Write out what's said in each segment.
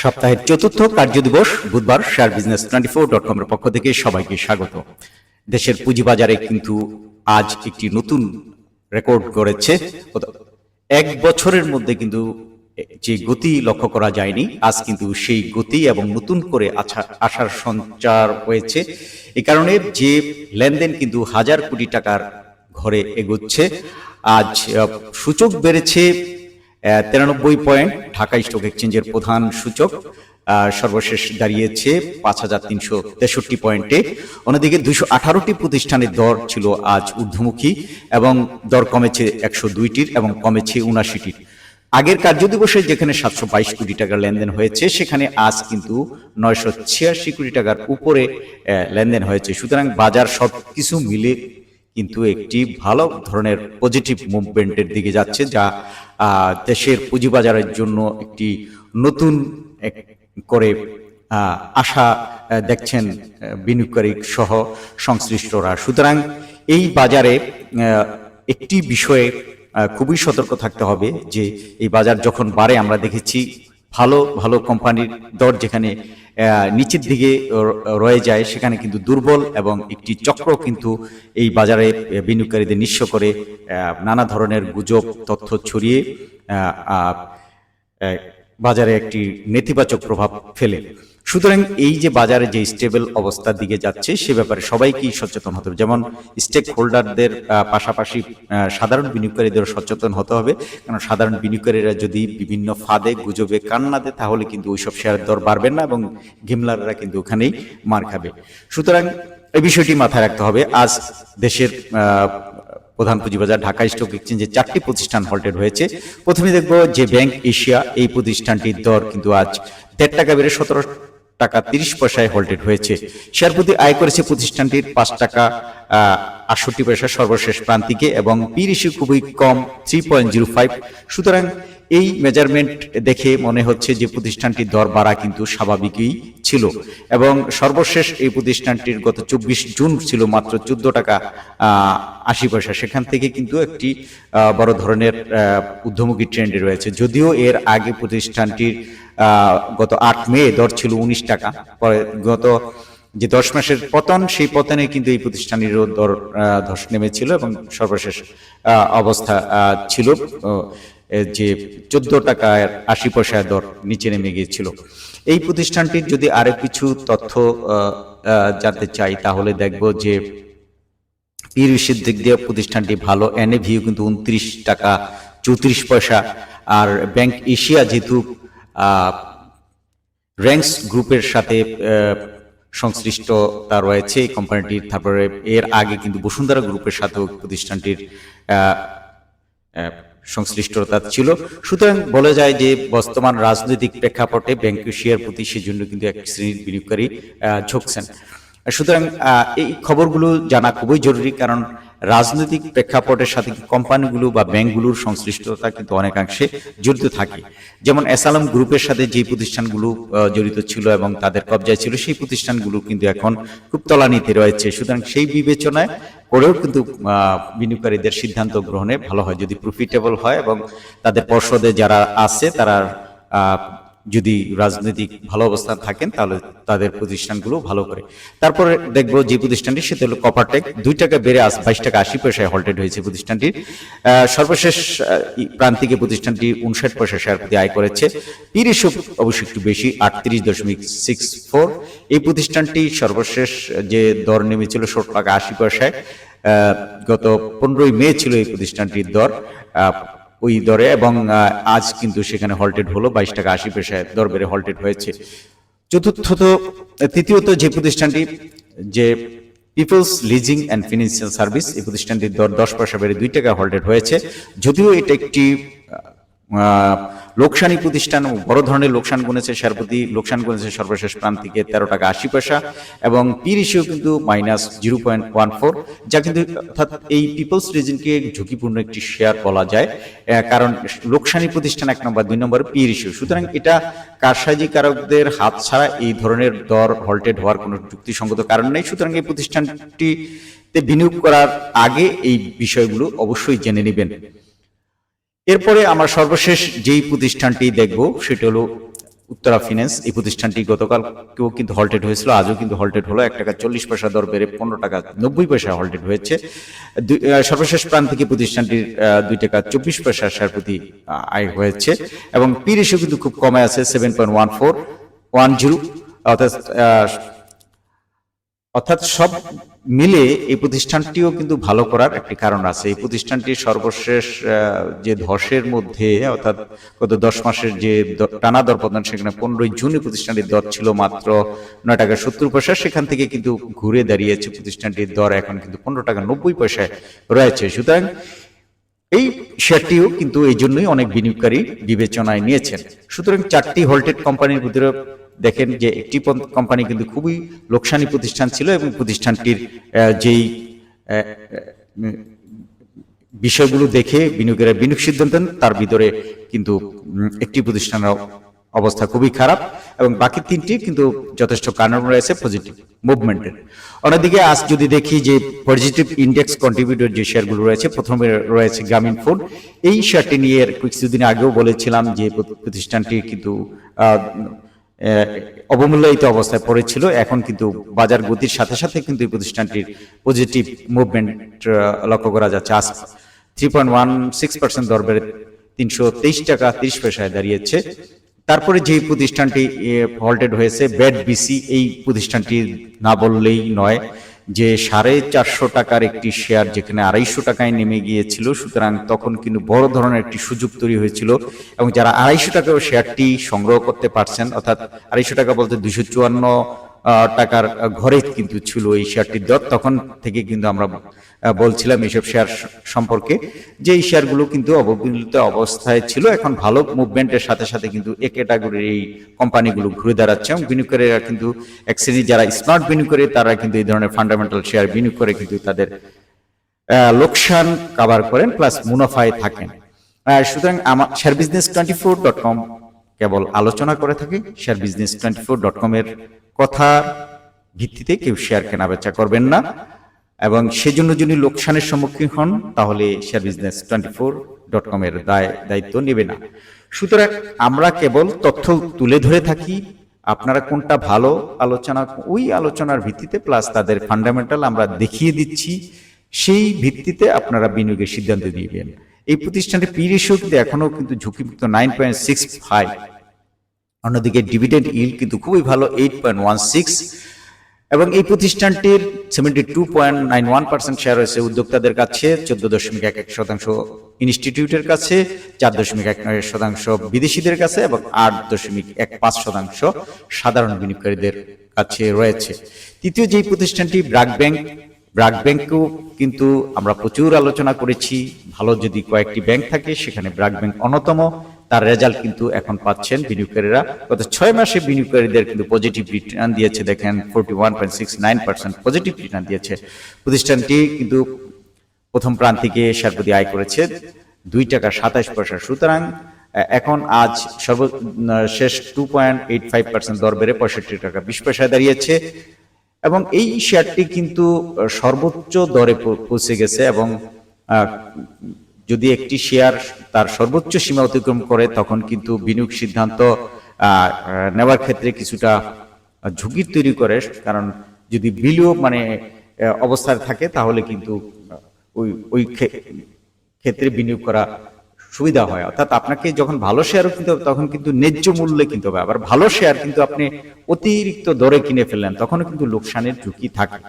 সপ্তাহের চতুর্থ কার্যদিবস বুধবার share business twenty four dot কমের পক্ষ থেকে সবাইকে স্বাগত। দেশের পুঁজিবাজারে কিন্তু আজ একটি নতুন রেকর্ড করেছে এক বছরের মধ্যে কিন্তু যে গতি লক্ষ্য করা যায়নি, আজ কিন্তু সেই গতি এবং নতুন করে আশার সঞ্চার হয়েছে। এ কারণে যে লেনদেন কিন্তু হাজার কোটি টাকার ঘরে এগোচ্ছে, আজ সূচক বেড়েছে তিরানব্বই পয়েন্ট ঢাকা স্টক এক্সচেঞ্জের প্রধান সূচক। সর্বশেষ দাঁড়িয়েছে পাঁচ হাজার তিনশো তেষট্টি পয়েন্টে। অন্যদিকে দুইশো আঠারোটি প্রতিষ্ঠানের দর ছিল আজ ঊর্ধ্বমুখী এবং দর কমেছে একশো দুইটির এবং কমেছে উনাশিটির আগের কার্যদিবসে যেখানে সাতশো বাইশ কোটি টাকার লেনদেন হয়েছে, সেখানে আজ কিন্তু নয়শো ছিয়াশি কোটি টাকার উপরে লেনদেন হয়েছে। সুতরাং বাজার সব কিছু মিলে কিন্তু একটি ভালো ধরনের পজিটিভ মুভমেন্টের দিকে যাচ্ছে, যা দেশের পুঁজিবাজারের জন্য একটি নতুন করে আশা দেখছেন বিনিয়োগকারী সহ সংশ্লিষ্টরা। সুতরাং এই বাজারে একটি বিষয়ে খুবই সতর্ক থাকতে হবে যে, এই বাজার যখন বাড়ে, আমরা দেখেছি ভালো ভালো কোম্পানির দর যেখানে নিচের দিকে রয়ে যায়, সেখানে কিন্তু দুর্বল এবং একটি চক্র কিন্তু এই বাজারে বিনিয়োগকারীদের নিঃস্ব করে নানা ধরনের গুজব, তথ্য ছড়িয়ে বাজারে একটি নেতিবাচক প্রভাব ফেলে। সুতরাং এই যে বাজারে যে স্টেবল অবস্থার দিকে যাচ্ছে, সে ব্যাপারে সবাইকেই সচেতন হতে হবে। যেমন স্টেক হোল্ডারদের পাশাপাশি সাধারণ বিনিয়োগকারীদের সচেতন হতে হবে। কারণ সাধারণ বিনিয়োগকারীরা যদি বিভিন্ন ফাঁদে, গুজবে কান না দেয়, তাহলে কিন্তু ওইসব শেয়ারের দর বাড়বে না এবং গেমলাররা কিন্তু ওখানেই মার খাবে। সুতরাং এই বিষয়টি মাথায় রাখতে হবে। আজ দেশের প্রধান পুঁজিবাজার, ঢাকা স্টক এক্সচেঞ্জে চারটি প্রতিষ্ঠান হল্টেড হয়েছে। প্রথমে দেখব যে ব্যাংক এশিয়া এই প্রতিষ্ঠানটির দর কিন্তু আজ দেড় টাকা বেড়ে সতেরো টাকা তিরিশ পয়সায় হোল্ডেড হয়েছে। শেয়ার প্রতি আয় করেছে প্রতিষ্ঠানটির পাঁচ টাকা আটষট্টি পয়সা সর্বশেষ প্রান্তিকে এবং পি রেশিও খুবই কম থ্রি পয়েন্ট জিরো ফাইভ সুতরাং এই মেজারমেন্ট দেখে মনে হচ্ছে যে প্রতিষ্ঠানটির দর বাড়া কিন্তু স্বাভাবিকই ছিল এবং সর্বশেষ এই প্রতিষ্ঠানটির গত চব্বিশ জুন ছিল মাত্র চোদ্দ টাকা আশি পয়সা। সেখান থেকে কিন্তু একটি বড় ধরনের ঊর্ধ্বমুখী ট্রেন্ডে রয়েছে। যদিও এর আগে প্রতিষ্ঠানটির গত আট মে দর ছিল উনিশ টাকা। পরে গত যে দশ মাসের পতন, সেই পতনে কিন্তু এই প্রতিষ্ঠানেরও দর ধস নেমেছিল এবং সর্বশেষ অবস্থা ছিল। যে চোদ্দ টাকায় আশি পয়সায় দর নিচে নেমে গিয়েছিল। এই প্রতিষ্ঠানটির যদি আরও কিছু তথ্য জানতে চাই, তাহলে দেখব যে পিরিসের দিক দিয়ে প্রতিষ্ঠানটি ভালো। এনে এনএভিও কিন্তু উনত্রিশ টাকা চৌত্রিশ পয়সা। আর ব্যাংক এশিয়া যেহেতু র্যাঙ্কস গ্রুপের সাথে সংশ্লিষ্টতা রয়েছে এই কোম্পানিটির। তারপরে এর আগে কিন্তু বসুন্ধরা গ্রুপের সাথেও প্রতিষ্ঠানটির সংশ্লিষ্টতা ছিল। সুতরাং বলা যায় যে বর্তমান রাজনৈতিক প্রেক্ষাপটে ব্যাংক এশিয়ার প্রতি সেজন্য কিন্তু এক শ্রেণির বিনিয়োগকারী ঝুঁকছেন। সুতরাং এই খবরগুলো জানা খুবই জরুরি কারণ রাজনৈতিক প্রেক্ষাপটের সাথে কোম্পানিগুলো বা ব্যাংকগুলোর সংশ্লিষ্টতা কিন্তু অনেকাংশে জড়িত থাকে। যেমন এসালাম গ্রুপের সাথে যে প্রতিষ্ঠানগুলো জড়িত ছিল এবং তাদের কবজায় ছিল, সেই প্রতিষ্ঠানগুলো কিন্তু এখন খুব তলানিতে রয়েছে। সুতরাং সেই বিবেচনায় করেও কিন্তু বিনিয়োগকারীদের সিদ্ধান্ত গ্রহণে ভালো হয়, যদি প্রফিটেবল হয় এবং তাদের পর্ষদে যারা আছে, তারা যদি রাজনৈতিক ভালো অবস্থান থাকেন, তাহলে তাদের প্রতিষ্ঠানগুলো ভালো করে। তারপরে দেখব যে প্রতিষ্ঠানটি, সেটা হলো কপারটেক দুই টাকা বেড়ে আস বাইশ টাকা আশি পয়সায় হল্টেড হয়েছে প্রতিষ্ঠানটির। সর্বশেষ প্রান্তিকে প্রতিষ্ঠানটি উনষাট পয়সা শেয়ার প্রতি আয় করেছে। তিরিশ অবশ্যই একটু বেশি, আটত্রিশ দশমিক সিক্স ফোর এই প্রতিষ্ঠানটি সর্বশেষ যে দর নেমেছিল ষোলো টাকা আশি পয়সায় গত পনেরোই মে ছিল এই প্রতিষ্ঠানটির দর। ওই দরে এবং আজ কিন্তু সেখানে হল্টেড হলো বাইশ টাকা আশি পয়সায় দর বেড়ে হল্টেড হয়েছে। চতুর্থত তৃতীয়ত যে প্রতিষ্ঠানটি, যে peoples leasing and financial service এই প্রতিষ্ঠানটির দর দশ পয়সা বেড়ে দুই টাকা হল্টেড হয়েছে। যদিও এটা একটি লোকসানি প্রতিষ্ঠান, বড় ধরনের লোকসান গুনেছে শেয়ার প্রতি লোকসান গুনেছে সর্বশেষ প্রান্তিকে তেরো টাকা আশি পয়সা এবং পি রেশিও কিন্তু minus zero point one four যা কিন্তু অর্থাৎ এই পিপলস রিজনকে ঝুঁকিপূর্ণ একটি শেয়ার বলা যায়। কারণ লোকসানি প্রতিষ্ঠান এক নম্বর, দুই নম্বর পি রেশিও। সুতরাং এটা কারসাজিকারকদের হাত ছাড়া এই ধরনের দর হল্টেড হওয়ার কোনো যুক্তিসঙ্গত কারণ নেই। সুতরাং এই প্রতিষ্ঠানটিতে বিনিয়োগ করার আগে এই বিষয়গুলো অবশ্যই জেনে নেবেন। এরপরে আমরা সর্বশেষ যেই প্রতিষ্ঠানটি দেখব, সেটা হলো উত্তরা ফিন্যান্স এই প্রতিষ্ঠানটি গতকালকেও কিন্তু হল্টেড হয়েছিল, আজও কিন্তু হল্টেড হলো। এক টাকা চল্লিশ পয়সা দর বেড়ে পনেরো টাকা নব্বই পয়সা হল্টেড হয়েছে। সর্বশেষ প্রান্তিকে প্রতিষ্ঠানটির দুই টাকা চব্বিশ পয়সা শেয়ার প্রতি আয় হয়েছে। এবং পি রেশিও কিন্তু খুব কমে আছে seven point one four one zero অর্থাৎ অর্থাৎ সব মিলে এই প্রতিষ্ঠানটিও কিন্তু ভালো করার একটি কারণ আছে। এই প্রতিষ্ঠানটি সর্বশেষ যে ধসের মধ্যে, অর্থাৎ গত দশ মাসের যে টানা দরপতন, সেখানে পনেরোই জুন প্রতিষ্ঠানটির দর ছিল মাত্র নয় টাকা সত্তর পয়সা। সেখান থেকে কিন্তু ঘুরে দাঁড়িয়েছে প্রতিষ্ঠানটির দর এখন কিন্তু পনেরো টাকা নব্বই পয়সায় রয়েছে। সুতরাং এই শেয়ারটিও কিন্তু এই জন্যই অনেক বিনিয়োগকারী বিবেচনায় নিয়েছেন। সুতরাং চারটি হোল্টেড কোম্পানির ভিতরে দেখেন যে একটি কোম্পানি কিন্তু খুবই লোকসানি প্রতিষ্ঠান ছিল এবং প্রতিষ্ঠানটির যেই বিষয়গুলো দেখে বিনিয়োগের বিনিয়োগ সিদ্ধান্ত তার ভিতরে কিন্তু একটি প্রতিষ্ঠানের অবস্থা খুবই খারাপ এবং বাকি তিনটি কিন্তু যথেষ্ট কারণ রয়েছে পজিটিভ মুভমেন্টের অন্যদিকে আজ যদি দেখি যে পজিটিভ ইন্ডেক্স কন্ট্রিবিউটর যে শেয়ারগুলো রয়েছে, প্রথমে রয়েছে গ্রামীণ ফোন এই শেয়ারটি নিয়ে কিছুদিন আগেও বলেছিলাম যে প্রতি- প্রতিষ্ঠানটি কিন্তু অবমূল্যায়িত অবস্থায় পড়েছিল। এখন কিন্তু বাজার গতির সাথে সাথে কিন্তু এই প্রতিষ্ঠানটির পজিটিভ মুভমেন্ট লক্ষ্য করা যাচ্ছে। আজ three point one six percent দর তিনশো তেইশ টাকা তিরিশ পয়সায় দাঁড়িয়েছে। তারপরে যে প্রতিষ্ঠানটি হল্টেড হয়েছে ব্যাড বিসি এই প্রতিষ্ঠানটি না বললেই নয়। যে সাড়ে চারশো টাকার একটি শেয়ার যেখানে আড়াইশো টাকায় নেমে গিয়েছিল, সুতরাং তখন কিন্তু বড় ধরনের একটি সুযোগ তৈরি হয়েছিল। এবং যারা আড়াইশো টাকার শেয়ারটি সংগ্রহ করতে পারছেন, অর্থাৎ আড়াইশো টাকা বলতে দুশো চুয়ান্ন টাকার ঘরে কিন্তু ছিল এই শেয়ারটির দর, তখন থেকে কিন্তু আমরা বলছিলাম এইসব শেয়ার সম্পর্কে, যে এই শেয়ারগুলো কিন্তু অবমূল্যিত অবস্থায় ছিল, এখন ভালো মুভমেন্টের সাথে সাথে কিন্তু এ ক্যাটাগরির এই কোম্পানিগুলো ঘুরে দাঁড়াচ্ছে এবং বিনিয়োগকারীরা কিন্তু এক যারা স্মার্ট বিনিয়োগকারী, তারা কিন্তু এই ধরনের ফান্ডামেন্টাল শেয়ার বিনিয়োগ করে কিন্তু তাদের লোকসান কাভার করেন প্লাস মুনাফায় থাকেন। সুতরাং আমার share business twenty four dot com কেবল আলোচনা করে থাকে share business twenty four dot কমের কথা ভিত্তিতে কেউ শেয়ার কেনা বেচা করবেন না। এবং সেজন্য যদি লোকসানের সম্মুখীন হন, তাহলে share business twenty four dot কমের দায়, দায়িত্ব নেবে না। সুতরাং আমরা কেবল তথ্য তুলে ধরে থাকি, আপনারা কোনটা ভালো আলোচনা, ওই আলোচনার ভিত্তিতে প্লাস তাদের ফান্ডামেন্টাল আমরা দেখিয়ে দিচ্ছি, সেই ভিত্তিতে আপনারা বিনিয়োগের সিদ্ধান্ত দিবেন এই প্রতিষ্ঠানটি পি রেশিও কিন্তু এখনও কিন্তু ঝুঁকিমুক্ত নাইন পয়েন্ট সিক্স ফাইভ অন্যদিকে ডিভিডেন্ড ইল কিন্তু খুবই ভালো এইট পয়েন্ট ওয়ান সিক্স এবং এই প্রতিষ্ঠানটির seventy two point nine one percent share রয়েছে উদ্যোক্তাদের কাছে, চোদ্দ দশমিক এক এক শতাংশ ইনস্টিটিউটের কাছে, চার দশমিক এক নয় শতাংশ বিদেশিদের কাছে এবং আট দশমিক এক পাঁচ শতাংশ সাধারণ বিনিয়োগকারীদের কাছে রয়েছে। তৃতীয় যেই প্রতিষ্ঠানটি, ব্রাক ব্যাংক, ব্রাক ব্যাংকও কিন্তু আমরা প্রচুর আলোচনা করেছি। ভালো যদি কয়েকটি ব্যাংক থাকে, সেখানে ব্রাক ব্যাংক অন্যতম। তার রেজাল্ট কিন্তু এখন পাচ্ছেন বিনিয়োগকারীরা। গত ছয় মাসে বিনিয়োগকারীদের কিন্তু পজিটিভ রিটার্ন দিয়েছে, দেখেন forty one point six nine percent positive return দিয়েছে। প্রতিষ্ঠানটি কিন্তু প্রথম প্রান্তিকে প্রতি আয় করেছে, দুই টাকা সাতাশ পয়সা। সুতরাং এখন আজ সর্ব শেষ two point eight five percent দর বেড়ে পঁয়ষট্টি টাকা বিশ পয়সায় দাঁড়িয়েছে। এবং এই শেয়ারটি কিন্তু সর্বোচ্চ দরে পৌঁছে গেছে এবং যদি একটি শেয়ার তার সর্বোচ্চ সীমা অতিক্রম করে, তখন কিন্তু বিনিয়োগ সিদ্ধান্ত নেওয়ার ক্ষেত্রে কিছুটা ঝুঁকির তৈরি করে। কারণ যদি বিলিও মানে অবস্থায় থাকে, তাহলে কিন্তু ওই ওই ক্ষেত্রে বিনিয়োগ করা সুবিধা হয়। অর্থাৎ আপনাকে যখন ভালো শেয়ার কিনতে হবে, তখন কিন্তু ন্যায্য মূল্যে কিনতে হবে। আবার ভালো শেয়ার কিন্তু আপনি অতিরিক্ত দরে কিনে ফেললেন, তখনও কিন্তু লোকসানের ঝুঁকি থাকে।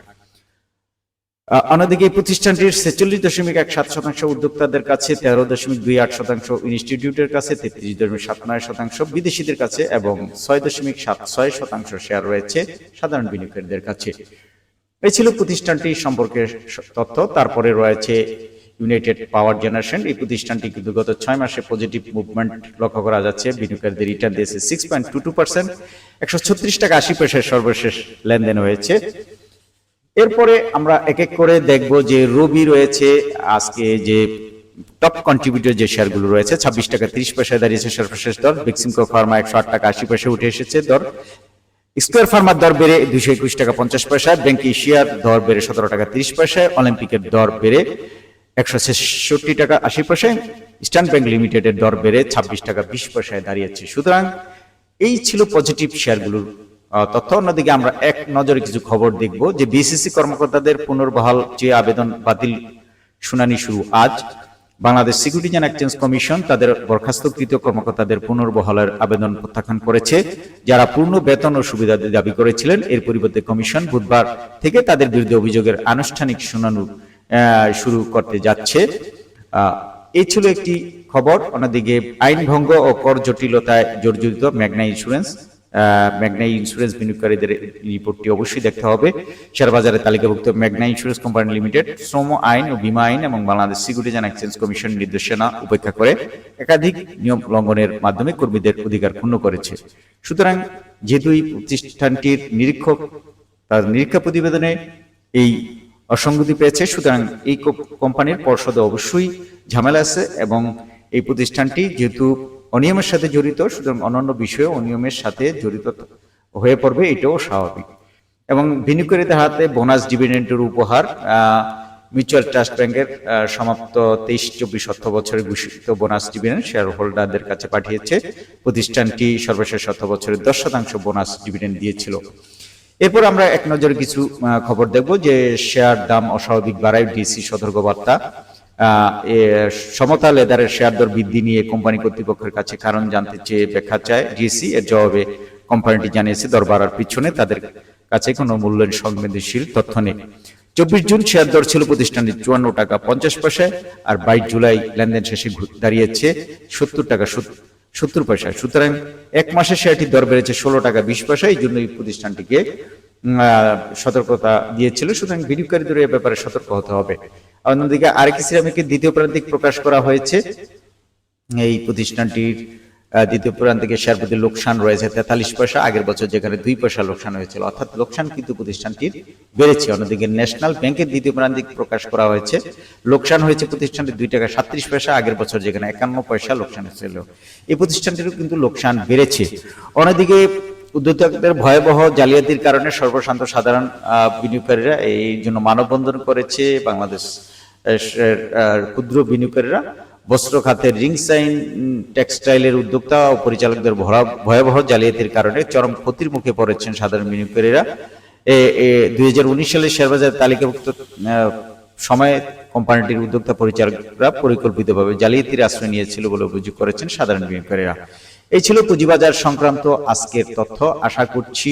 অন্যদিকে এই প্রতিষ্ঠানটির ছেচল্লিশ দশমিক এক সাত শতাংশ উদ্যোক্তাদের কাছে তেরো দশমিক দুই আট শতাংশ ইনস্টিটিউটের কাছে, তেত্রিশ দশমিক সাত নয় শতাংশ বিদেশিদের কাছে এবং ছয় দশমিক সাত ছয় শতাংশ শেয়ার রয়েছে সাধারণ বিনিয়োগকারীদের কাছে। এই ছিল প্রতিষ্ঠানটি সম্পর্কে তথ্য। তারপরে রয়েছে ইউনাইটেড পাওয়ার জেনারেশন এই প্রতিষ্ঠানটি কিন্তু গত ছয় মাসে পজিটিভ মুভমেন্ট লক্ষ্য করা যাচ্ছে। বিনিয়োগকারীদের রিটার্ন দিয়েছে six point two two percent একশো ছত্রিশ টাকা আশি পয়সার সর্বশেষ লেনদেন হয়েছে। এরপরে আমরা এক এক করে দেখব যে রবি রয়েছে, আজকে যে টপ কন্ট্রিবিউটর যে শেয়ারগুলো রয়েছে, ছাব্বিশ টাকা তিরিশ পয়সায় দাঁড়িয়েছে সর্বশেষ দর বেক্সিমকো ফার্মা একশো আট টাকা আশি পয়সা উঠে এসেছে দর। স্কোয়ার ফার্মার দর বেড়ে দুশো একুশ টাকা পঞ্চাশ পয়সা ব্যাংক এশিয়ার দর বেড়ে সতেরো টাকা তিরিশ পয়সায় অলিম্পিকের দর বেড়ে একশো ছেষট্টি টাকা আশি পয়সায় ইস্টার্ন ব্যাংক লিমিটেডের দর বেড়ে ছাব্বিশ টাকা বিশ পয়সায় দাঁড়িয়েছে। সুতরাং এই ছিল পজিটিভ শেয়ারগুলোর তথ্য অন্যদিকে আমরা এক নজরে কিছু খবর দেখব যে বিসিসি কর্মকর্তাদের পুনর্বহাল যে আবেদন বাতিল শুনানি শুরু আজ। Bangladesh securities and exchange commission তাদের বরখাস্তকৃত কর্মকর্তাদের পুনর্বহালের আবেদন প্রত্যাখ্যান করেছে, যারা পূর্ণ বেতন ও সুবিধা দাবি করেছিলেন। এর পরিবর্তে কমিশন বুধবার থেকে তাদের বিরুদ্ধে অভিযোগের আনুষ্ঠানিক শুনানি শুরু করতে যাচ্ছে। এই ছিল একটি খবর। অন্যদিকে আইন ভঙ্গ ও কর জটিলতায় জর্জরিত মেঘনা ইন্স্যুরেন্স মেঘনা ইন্স্যুরেন্স বিনিয়োগকারীদের রিপোর্টটি অবশ্যই দেখতে হবে। শেয়ার বাজারে তালিকাভুক্ত মেঘনা ইন্স্যুরেন্স কোম্পানি লিমিটেড শ্রম আইন ও বীমা আইন এবং Bangladesh securities and exchange commission নির্দেশনা উপেক্ষা করে একাধিক নিয়ম লঙ্ঘনের মাধ্যমে কর্মীদের অধিকার ক্ষুণ্ণ করেছে। সুতরাং যেহেতু এই প্রতিষ্ঠানটির নিরীক্ষক, তার নিরীক্ষা প্রতিবেদনে এই অসঙ্গতি পেয়েছে, সুতরাং এই কোম্পানির পর্ষদে অবশ্যই ঝামেলা আছে এবং এই প্রতিষ্ঠানটি যেহেতু অনিয়মের সাথে জড়িত, সুতরাং অন্যান্য বিষয়ে অনিয়মের সাথে জড়িত হয়ে পড়বে, এটাও স্বাভাবিক। এবং বিনিয়োগকারীদের হাতে বোনাস ডিভিডেন্টের উপহার মিউচুয়াল ট্রাস্ট ব্যাংকের সমাপ্ত তেইশ, চব্বিশ, অর্থ বছরের ঘোষিত বোনাস ডিভিডেন্ড শেয়ার হোল্ডারদের কাছে পাঠিয়েছে। প্রতিষ্ঠানটি সর্বশেষ অর্থ বছরের দশ শতাংশ বোনাস ডিভিডেন্ড দিয়েছিল। এরপর আমরা এক নজরে কিছু খবর দেখব যে শেয়ার দাম অস্বাভাবিক বাড়ায় ডিসি সতর্কবার্তা। সমতা লেদারের শেয়ার দর বৃদ্ধি নিয়ে কোম্পানি কর্তৃপক্ষের কাছে কারণ জানতে চেয়ে ব্যাখ্যা চায় ডিসি। এর জবাবে কোম্পানিটি জানিয়েছে দর বাড়ার পিছনে তাদের কাছে কোনো মূল্যায়ন সংবেদনশীল তথ্য নেই। চব্বিশ জুন শেয়ার দর ছিল প্রতিষ্ঠানটির চুয়ান্ন টাকা পঞ্চাশ পয়সায় আর বাইশ জুলাই লেনদেন শেষে দাঁড়িয়েছে সত্তর টাকা সত্তর পয়সা। সুতরাং এক মাসে শেয়ারটির দর বেড়েছে ষোলো টাকা বিশ পয়সা। এই জন্য এই প্রতিষ্ঠানটিকে সতর্কতা দিয়েছিল। সুতরাং বিনিয়োগকারীদের এ ব্যাপারে সতর্ক হতে হবে। অন্যদিকে আরেকটি সিরামিকের দ্বিতীয় প্রান্তিক প্রকাশ করা হয়েছে। এই প্রতিষ্ঠানটির দ্বিতীয় প্রান্তিকে শেয়ার প্রতি লোকসান রয়েছে তেতাল্লিশ পয়সা, আগের বছর যেখানে দুই পয়সা লোকসান হয়েছিল। অর্থাৎ লোকসান কিন্তু প্রতিষ্ঠানটির বেড়েছে। অন্যদিকে ন্যাশনাল ব্যাংকের দ্বিতীয় প্রান্তিক প্রকাশ করা হয়েছে। লোকসান হয়েছে প্রতিষ্ঠানটির দুই টাকা সাত্রিশ পয়সা, আগের বছর যেখানে একান্ন পয়সা লোকসান হয়েছিল। এই প্রতিষ্ঠানটিরও কিন্তু লোকসান বেড়েছে। অন্যদিকে উদ্যোক্তাদের ভয়াবহ জালিয়াতির কারণে সর্বশান্ত সাধারণ বিনিয়োগকারীরা এই জন্য মানববন্ধন করেছে। বাংলাদেশ ক্ষুদ্র বিনিয়োগকারীরা বস্ত্র খাতের রিংসাইন টেক্সটাইলের উদ্যোক্তা ও পরিচালকদের ভয়াবহ জালিয়াতির কারণে চরম ক্ষতির মুখে পড়েছেন সাধারণ বিনিয়োগকারীরা। দুই হাজার উনিশ সালে শেয়ারবাজার তালিকাভুক্ত সময়ে কোম্পানিটির উদ্যোক্তা পরিচালকরা পরিকল্পিতভাবে জালিয়াতির আশ্রয় নিয়েছিল বলে অভিযোগ করেছেন সাধারণ বিনিয়োগকারীরা। এই ছিল পুঁজিবাজার সংক্রান্ত আজকের তথ্য। আশা করছি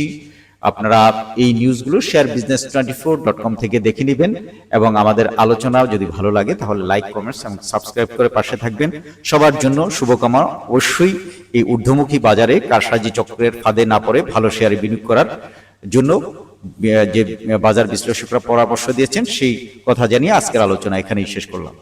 আপনারা এই নিউজগুলো share business twenty four dot com থেকে দেখে নেবেন এবং আমাদের আলোচনাও যদি ভালো লাগে তাহলে লাইক কমেন্টস এবং সাবস্ক্রাইব করে পাশে থাকবেন। সবার জন্য শুভকামনা। অবশ্যই এই ঊর্ধ্বমুখী বাজারে কারসাজি চক্রের ফাঁদে না পড়ে ভালো শেয়ারে বিনিয়োগ করার জন্য যে বাজার বিশ্লেষকরা পরামর্শ দিয়েছেন সেই কথা জানিয়ে আজকের আলোচনা এখানেই শেষ করলাম।